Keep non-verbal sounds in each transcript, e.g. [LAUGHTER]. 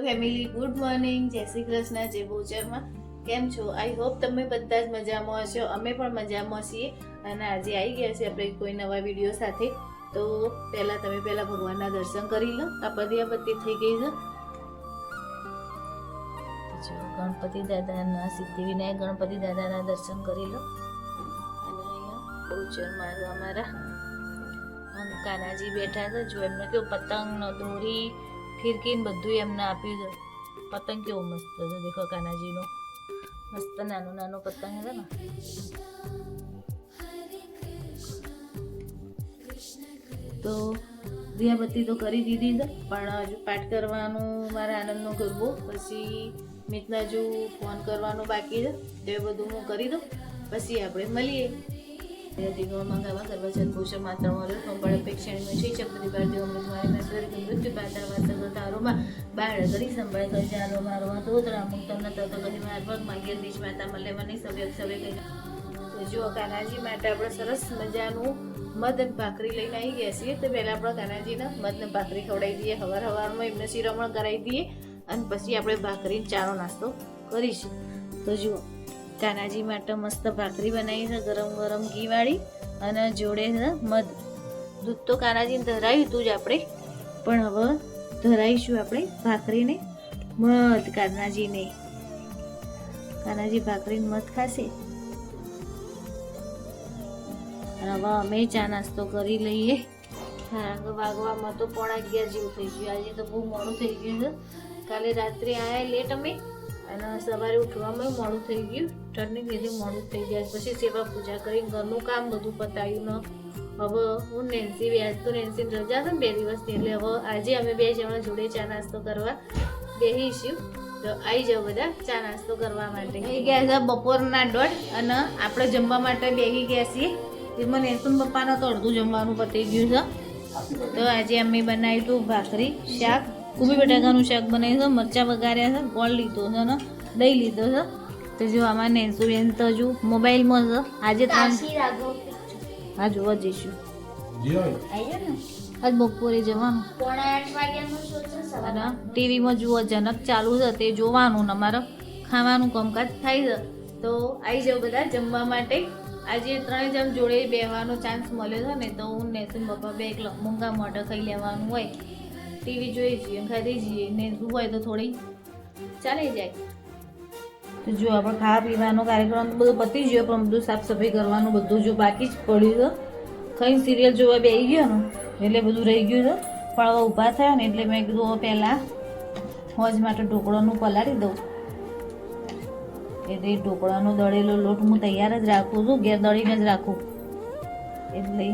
Family good morning જય શ્રી કૃષ્ણ, જય ભોજરમાં કેમ છો? આઈ હોપ તમે બધા જ મજામાં હશો. અમે પણ મજામાં છીએ અને આજે આવી ગયા છીએ આપણે કોઈ નવા વીડિયો સાથે. તો પહેલાં તમે પહેલાં ભગવાનના દર્શન કરી લો. આ પદયાપતિ થઈ ગઈ છે. જો ગણપતિ દાદાના સિદ્ધિવિનાયક ગણપતિ દાદાના દર્શન કરી લો. અને અહીંયા ભોજનમાં અમારા કાનાજી બેઠા છે. જો એમને કેવું પતંગ દોરી ફિરકી ને બધું એમને આપ્યું છે પતંગ કેવો મસ્ત છે, દેખો કાનાજીનો. મસ્ત નાનો નાનો પતંગ છે ને. તો દિયાબત્તી તો કરી દીધી છે, પણ હજુ પાઠ કરવાનું મારે આનંદનો કરવો પછી મિતના જો ફોન કરવાનો બાકી છે, તે બધું હું કરી દઉં. પછી આપણે મળીએ. દિગોમાં ગાવા કરવા જન્મભૂષ માત્ર સંબળ અપેક્ષાની શ્રી ચક્રી ભારતીય મૃત્યુ પાતા વાસગ તારોમાં બાળ કરી સંભાળ કરી જાનો મારો તો તરા મુક્તમને તતો કરી મારવક માગીર દીશ માતા મલે મને સવ્યક કહી કાનાજી માટે આપણે સરસ મજાનું મધ અને ભાખરી લઈને આવી ગયા છીએ. તો પહેલાં આપણે કાનાજીને મધ ને ભાખરી ખવડાવી દઈએ, હવાર હવારમાં એમને શિરમણ કરાવી દઈએ અને પછી આપણે ભાખરીને ચારો નાસ્તો કરીશું. તો જુઓ કાનાજી માટે મસ્ત ભાખરી બનાવી છે, ગરમ ગરમ ઘીવાળી અને જોડે છે મધ. દૂધ તો કાનાજીને ધરાવ્યું હતું જ આપણે, પણ હવે ધરાવીશું આપણે ભાખરીને, મધ કાનાજીને. કાનાજી ભાખરીને મધ ખાશે. અને હવે અમે ચા નાસ્તો કરી લઈએ. કારણ વાગવામાં તો પોણા અગિયાર જેવું થઈ ગયું. આજે તો બહુ મોડું થઈ ગયું છે. કાલે રાત્રે આવ્યા લેટ અમે અને સવારે ઉઠવામાં મોડું થઈ ગયું. ઠંડની લીધે મોડું થઈ ગયા પછી સેવા પૂજા કરી, ઘરનું કામ બધું પતાવ્યું ન. હવે હું નેન્સી વ્યાજ તો નેન્સીની રજા છે ને બે દિવસની, એટલે હવે આજે અમે બે જણા જોડે ચા નાસ્તો કરવા બેસીશું તો આવી જાઓ બધા ચા નાસ્તો કરવા માટે. થઈ ગયા છે બપોરના દોઢ અને આપણે જમવા માટે બેસી ગયા છીએ. એમાં નેન્સુન પપ્પાનો તો અડધું જમવાનું પતી ગયું છે. તો આજે અમે બનાવ્યું હતું ભાખરી, શાક. કુબી બટાકાનું શાક બનાવ્યું છે, મરચાં વઘાર્યા છે, ગોળ લીધો છે ને દહીં લીધો છે. તો જો આમાં નેન્સુ તો જો મોબાઈલમાં છે આજે ત્રણ હા જોવા જઈશું. આજ બપોરે જવાનું. અને ટીવીમાં જુઓ જનક ચાલુ છે તે જોવાનું ને અમારે ખાવાનું કામકાજ થાય છે. તો આવી જાઓ બધા જમવા માટે. આજે ત્રણે જણ જોડે બેહવાનો ચાન્સ મળ્યો છે ને તો હું નેસુન પપ્પા બે એકલા મૂંગા મોઢા ખાઈ લેવાનું હોય. ટીવી જોઈ જઈએ ખાધી જઈએ. ને શું હોય તો થોડી ચાલી જાય. તો જો આપણે ખાવા પીવાનો કાર્યક્રમ બધું પતી ગયો, પણ બધું સાફ સફાઈ કરવાનું બધું જો બાકી જ પડ્યું છે. કઈ સિરિયલ જોવા બેસી ગયો ને, એટલે બધું રહી ગયું છે. પણ હવે ઊભા થયા ને, એટલે મેં કીધું પહેલાં હોજ માટે ઢોકળાનું પલાળી દઉં. એટલે ઢોકળાનો દળેલો લોટ હું તૈયાર જ રાખું છું, ઘેર દળીને જ રાખું. એટલે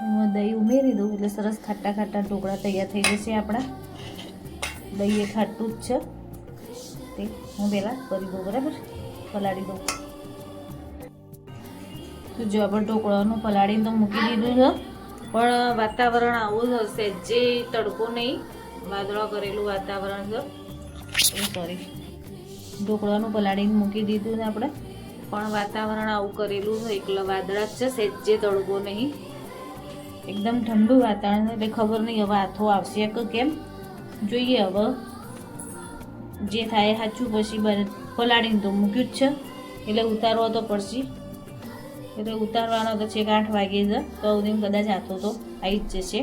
હું દહીં ઉમેરી દઉં, એટલે સરસ ખાટા ખાટા ઢોકળા તૈયાર થઈ જશે આપણા. દહીં એ ખાટું જ છે. તે હું પહેલાં કરી દઉં બરાબર? પલાળી દઉં. તો જો આપણે ઢોકળાનું પલાળીને તો મૂકી દીધું છે. પણ વાતાવરણ આવું જ હશે. જે તડકો નહીં, વાદળા કરેલું વાતાવરણ છે. સોરી ઢોકળાનું પલાળીને મૂકી દીધું છે આપણે. પણ વાતાવરણ આવું કરેલું છે, એકલા વાદળા જ છે, સેજે તડકો નહીં. એકદમ ઠંડુ વાતાવરણ એટલે ખબર નહીં હવે હાથો આવશે કે કેમ. જોઈએ હવે. જે થાય સાચું, પછી પલાળીને તો મૂક્યું જ છે. એટલે ઉતારવો તો પડશે. એટલે ઉતારવાનો તો છેક આઠ વાગે છે તો સુધી કદાચ હાથો તો આવી જ જશે.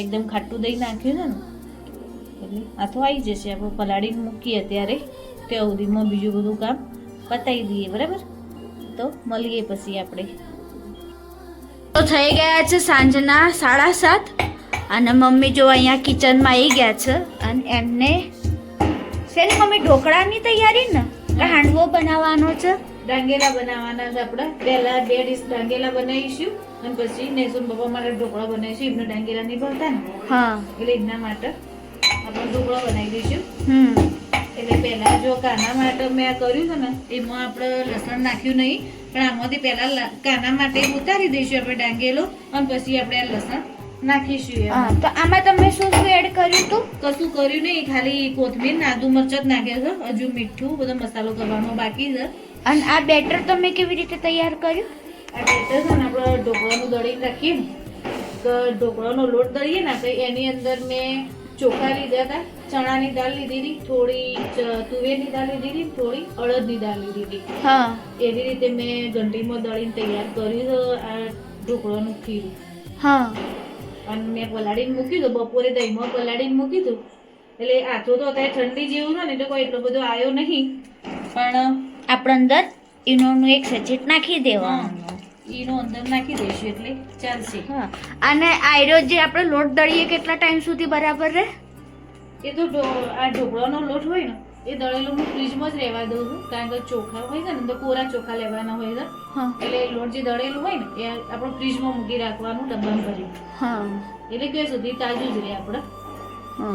એકદમ ખાટું દહીં નાખ્યું છે ને, એટલે હાથો આવી જશે. આપણે પલાળીને મૂકીએ ત્યારે, ત્યાં સુધીમાં બીજું બધું કામ પતાવી દઈએ, બરાબર? તો મળીએ પછી આપણે. તો થઈ ગયા છે સાંજના સાડા સાત, અને મમ્મી જો અહીંયા કિચનમાં આવી ગયા છે, અને એમને શેની મમ્મી ઢોકળાની તૈયારી ને? કે હાંડવો બનાવવાનો છે. ડાંગેલા બનાવવાના છે આપણે. પહેલા બે ડીશ ડાંગેલા બનાવીશું અને પછી નેસુન પપ્પા માટે ઢોકળા બનાવીશું. એમને ડાંગેલા નહીં ભાવતા ને? હા. એટલે એમના માટે આપણે ઢોકળા બનાવી દઈશું. હમ. એટલે પહેલા જો કાના માટે મેં કર્યું છે ને એમાં આપણે લસણ નાખ્યું નહીં. પણ આમાંથી પહેલા કાના માટે ઉતારી દઈશું આપણે ડાંગેલો અને પછી આપણે આ લસણ નાખીશું હા તો આમાં તમે શું શું એડ કર્યું હતું કશું કર્યું નહીં ખાલી કોથમીર નાદુ મરચાં જ નાખ્યા છે હજુ મીઠું બધો મસાલો કરવાનો બાકી છે. અને આ બેટર તમે કેવી રીતે તૈયાર કર્યું? આ બેટર છે ને આપણે ઢોકળાનું દળીને રાખીએ તો ઢોકળાનો લોટ દળીએ ને તો એની અંદર મેં ચોખા લીધા હતા ચણાની દાળ લીધી હતી થોડી તુવેરની દાળ લીધી હતી થોડી અડદની દાળ લીધી હતી. હા. એવી રીતે મેં ઘંટીમાં દળીને તૈયાર કર્યું આ ઢોકળાનું ખીરું. હા. અને મેં પલાળીને મૂકી દો બપોરે દહીંમાં પલાળીને મૂકી હતું. એટલે આથો તો અત્યારે ઠંડી જેવું છે ને એટલે કોઈ એટલો બધો આવ્યો નહીં. પણ આપણે અંદર ઈનોનું એક સચેટ નાખી દેવાનું. ઈનો અંદર નાખી દઈશું એટલે ચાલશે. હા અને આયરો જે આપણે લોટ દળીએ કેટલા ટાઈમ સુધી બરાબર રહે? એ તો આ ઢોકળાનો લોટ હોય ને એ દળેલું હું ફ્રીજમાં જ રહેવા દઉં છું કારણ કે ચોખા હોય છે ને તો કોરા ચોખા લેવાના હોય છે. હા. એટલે લોટ જે દળેલું હોય ને એ આપણે ફ્રીજમાં મૂકી રાખવાનું ડબ્બા ભરી. હા. એટલે કે સુધી? તાજું જ રહે આપણે.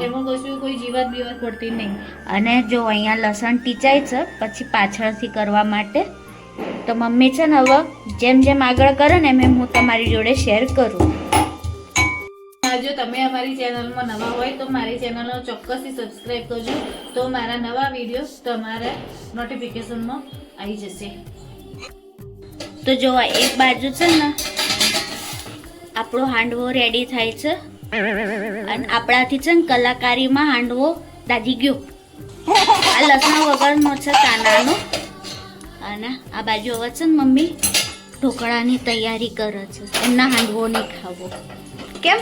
એમાં કશું કોઈ જીવાત બીવાત પડતી નહીં. અને જો અહીંયા લસણ ટીચાય છે પછી પાછળથી કરવા માટે તો મમ્મી છે ને હવે જેમ જેમ આગળ કરે ને એમ એમ હું તમારી જોડે શેર કરું. જો તમે અમારી ચેનલમાં નવા હોય તો મારી ચેનલનો ચોક્કસથી સબસ્ક્રાઈબ કરજો. તો મારા નવા વીડિયો તમારા નોટિફિકેશનમાં આવી જશે. તો જો એક બાજુ છે ને, આપણો હાંડવો રેડી થાય છે. અને આપણાથી છે ને કલાકારીમાં હાંડવો દાજી ગયો. આ લસણ વગરનો છે કાનાનો અને આ બાજુ હવે છે ને મમ્મી ઢોકળાની તૈયારી કરે છે. એમના હાંડવો નહીં ખાવો. કેમ?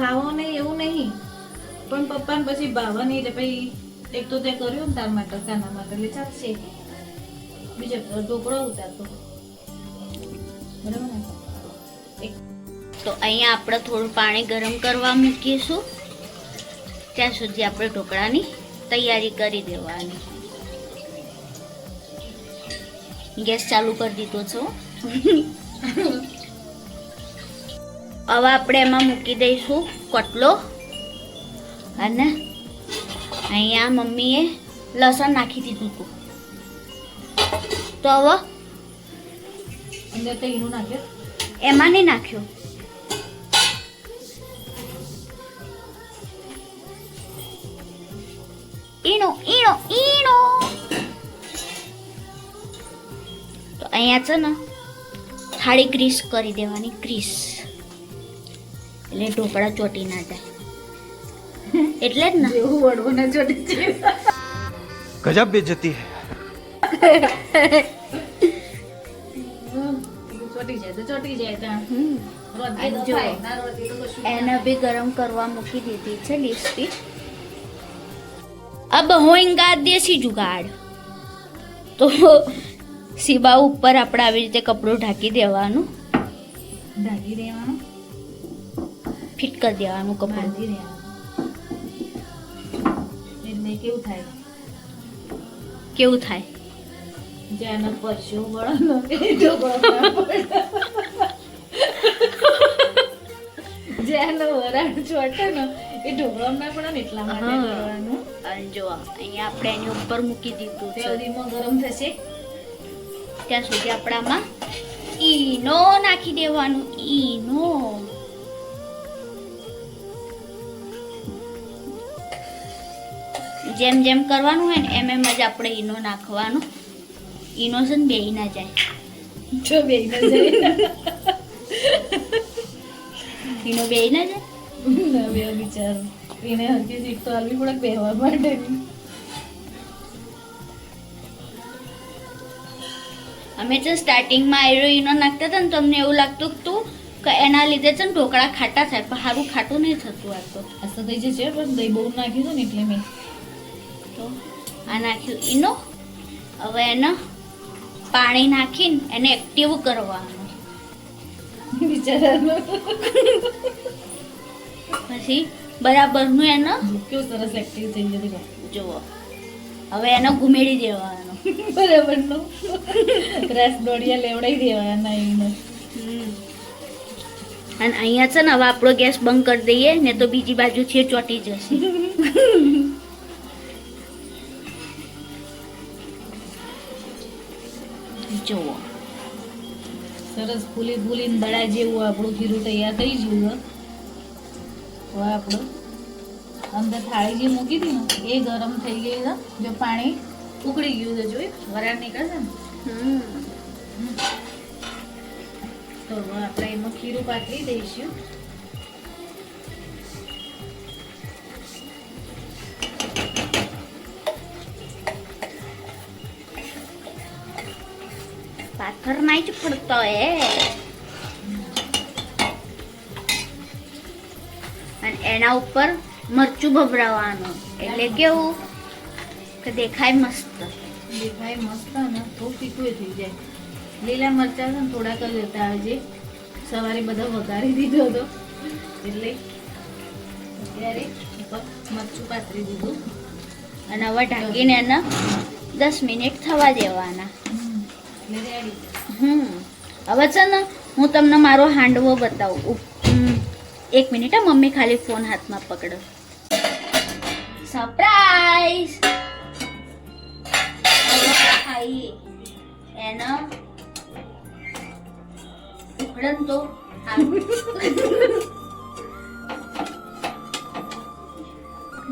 ખાવો નહીં, એવું નહીં. પણ પપ્પાને પછી ભાવે નહીં એટલે પછી એક તો તે કર્યું ને તાર માટે કાના માટે, એટલે ચાલશે. બીજા ઢોકળો ઉતારતો. બરાબર તો અહીંયા આપણે થોડું પાણી ગરમ કરવા મૂકીશું. ત્યાં સુધી આપણે ઢોકળાની તૈયારી કરી દેવાની. ગેસ ચાલુ કરી દીધો છે. [LAUGHS] હવે આપણે એમાં મૂકી દઈશું કોટલો. અને અહીંયા મમ્મીએ લસણ નાખી દીધું હતું. તો હવે અંદર તો ઈનું નાખ્યો. એમાં નહીં નાખ્યો. ઈનો ઈનો ઈનો તો અહીંયા છે ને થાળી ગ્રીસ કરી દેવાની ગ્રીસ એટલે ઢોકળા ચોટી ના જાય. એટલે જ ને. એવું વડવો ના ચોટે છે ગજબ બેજતી હે. ચોટી બી ગરમ કરવા મૂકી દીધી છે લિપસ્ટિક અબ હોઈંગા દેશી જુગાડ. તો સીબા ઉપર આપણે આવી રીતે કપડું દેવાનું. ઢાંકી દેવાનું? ફિટ કરી દેવાનું કપડું. એટલે કેવું થાય? કેવું થાય? જ્યાં પરસ્યો વળો એ ઢોકળો ના પડે. જ્યાં વરાળ ચોટે ને એ ઢોકળો ના પડે ને એટલા માટે કરવાનું. અને જો અહીંયા આપણે એની ઉપર મૂકી દીધું છે. સુધીમાં ગરમ થશે. ત્યાં સુધી આપણામાં ઈનો નાખી દેવાનું ઈનો. જેમ જેમ કરવાનું હોય ને એમ એમ જ આપણે ઈનો નાખવાનો. ઈનો છે ને બે ના જાય. જો બે જાય. ઈનો બે ના જાય? ના બે બિચારો. એને હરકી સીટ તો હાલવી પડે બેહવા માટે. અમે છે સ્ટાર્ટિંગમાં આયરો ઈનો નાખતા હતા ને તમને એવું લાગતું હતું કે એના લીધે છે ને ઢોકળા ખાટા થાય પણ સારું ખાટું નહીં થતું આ તો. આ તો દહીં જે છે પણ દહીં બહુ નાખ્યું હતું ને એટલે મેં તો આ નાખ્યું ઈનો. હવે એને પાણી નાખીને એને એક્ટિવ કરવાનું. બિચારાનું. પછી બરાબરનું એને કેવું સરસ એક્ટિવ થઈ ગયું જુઓ. હવે એને ઘુમેડી દેવાનો. બરાબર રસ દોડિયા લેવડાવી દેવાના એને. અને અહીંયા છે ને હવે આપણો ગેસ બંધ કરી દઈએ ને તો બીજી બાજુ છે ચોટી જશે. [LAUGHS] જુઓ. સરસ ફૂલી ફૂલીને દડા જેવું આપણું ખીરું તૈયાર થઈ ગયું હવે આપણું અંદર થાળી જે મૂકી હતી ને એ ગરમ થઈ ગઈ છે. જો પાણી ઉકળી ગયું છે જોઈ વરાળ નીકળશે ને? તો હવે આપણે એમાં ખીરું પાથરી દઈશું. ઘરમાં જ પડતો હે અને એના ઉપર મરચું ભભરાવાનું. એટલે કેવું કે દેખાય મસ્ત. દેખાય મસ્ત ને થોડું તીખું થઈ જાય. લીલા મરચાં છે ને થોડાક જ હતા આજે સવારે બધા વઘારી દીધો હતો. એટલે અત્યારે ઉપર મરચું પાથરી દીધું. અને હવે ઢાંકીને એને દસ મિનિટ થવા દેવાના. એટલે રેડી હમ. હવે છે ને, હું તમને મારો હાંડવો બતાવું. એક મિનિટ, હા, મમ્મી ખાલી ફોન હાથમાં પકડો. સરપ્રાઈઝ તો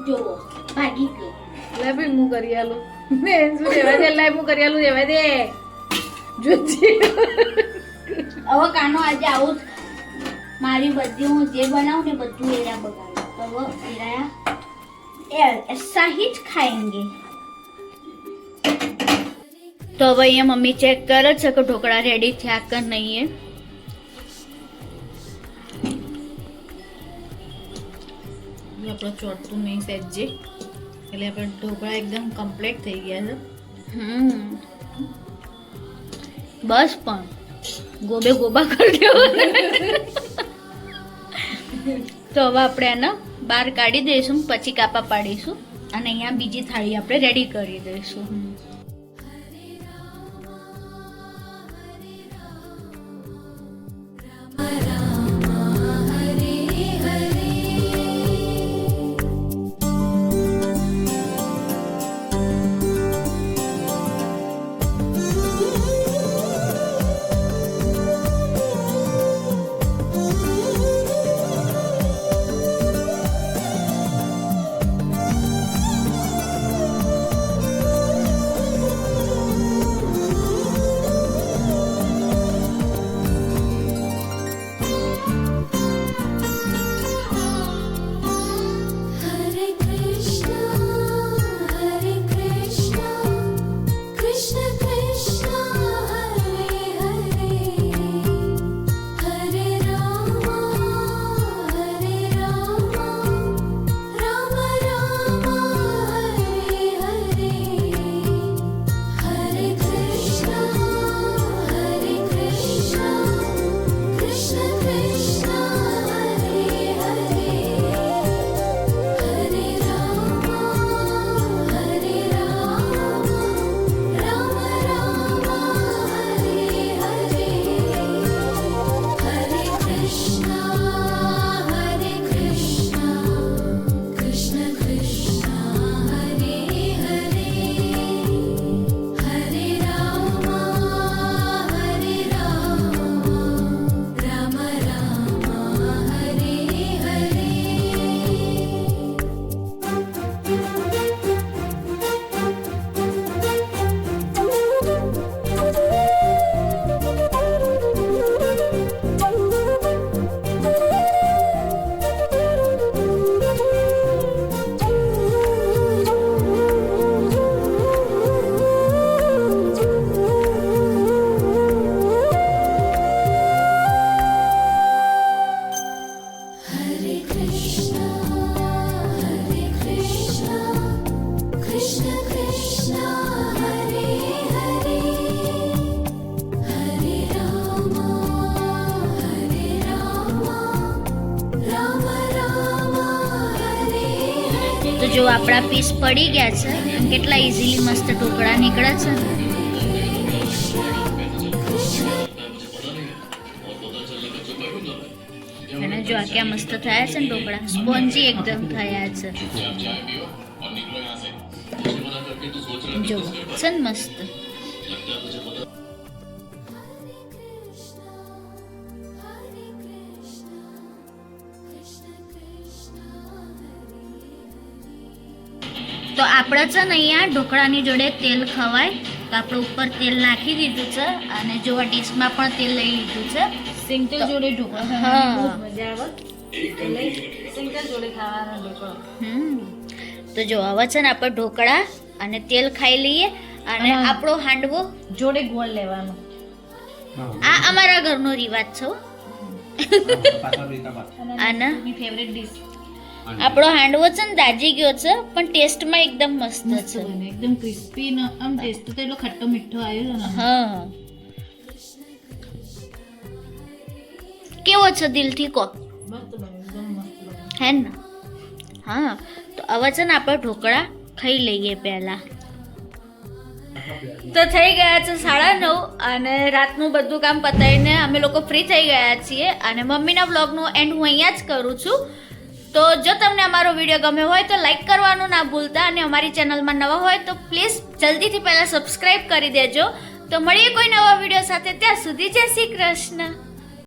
જોવો ભાગી ગયો. લે ભાઈ, હું કરી આલું. મેં શું રહેવા દે? લાય હું કરી આલું રહેવા દે. જોજે. હવે કાનો આજે આવું મારી બધી હું જે બનાવું ને બધું એરા બગાડું. તો હવે એરા એસા તો હવે અહીંયા મમ્મી ચેક કરે છે કે ઢોકળા રેડી થયા કે નહીં એ. આપણે ચોટતું નહીં સેજે. એટલે આપણે ઢોકળા એકદમ કમ્પ્લીટ થઈ ગયા છે. હમ. બસ પણ. ગોબે ગોબા કરી તો હવે આપણે એને બહાર કાઢી દઈશું પછી કાપા પાડીશું. અને અહીંયા બીજી થાળી આપણે રેડી કરી દઈશું. આપણા પીસ પડી ગયા છે. કેટલા ઇઝીલી મસ્ત ઢોકળા નીકળે છે. અને જો આ ક્યાં મસ્ત થયા છે ને ઢોકળા? સ્પોન્જી એકદમ થયા છે. જો, છે મસ્ત. તો આપણે છે ને અહીંયા ઢોકળાની જોડે તેલ ખવાય. તો આપણે ઉપર તેલ નાખી દીધું છે અને જો આ ડીશમાં પણ તેલ લઈ લીધું છે. સિંગતેલ જોડે ઢોકળા હા. મજા આવે. સિંગતેલ જોડે ખાવાના ઢોકળા. હમ. તો જો હવે છે ને આપણે ઢોકળા અને તેલ ખાઈ લઈએ અને આપણો હાંડવો. જોડે ગોળ લેવાનો. આ અમારા ઘરનો રિવાજ છે હો. અને ફેવરેટ ડીશ આપણો હાંડવો છે ને દાજી ગયો છે પણ ટેસ્ટમાં એકદમ મસ્ત છે. એકદમ ક્રિસ્પી ને આમ ટેસ્ટ તો એટલો ખટ્ટો મીઠો આવ્યો ને. હા. કેવો છે દિલથી કો હે ને? હા તો હવે છે ને આપણે ઢોકળા ખાઈ લઈએ પહેલા. તો થઈ ગયા છે સાડા નવ અને રાતનું બધું કામ પતાવીને અમે લોકો ફ્રી થઈ ગયા છીએ અને મમ્મીના બ્લોગનું એન્ડ હું અહીંયા જ કરું છું. તો જો તમને અમારો વીડિયો ગમ્યો હોય તો લાઈક કરવાનું ના ભૂલતા અને અમારી ચેનલમાં નવા હોય તો પ્લીઝ જલ્દીથી પહેલાં સબસ્ક્રાઈબ કરી દેજો. તો મળીએ કોઈ નવા વીડિયો સાથે. ત્યાં સુધી જય શ્રી કૃષ્ણ.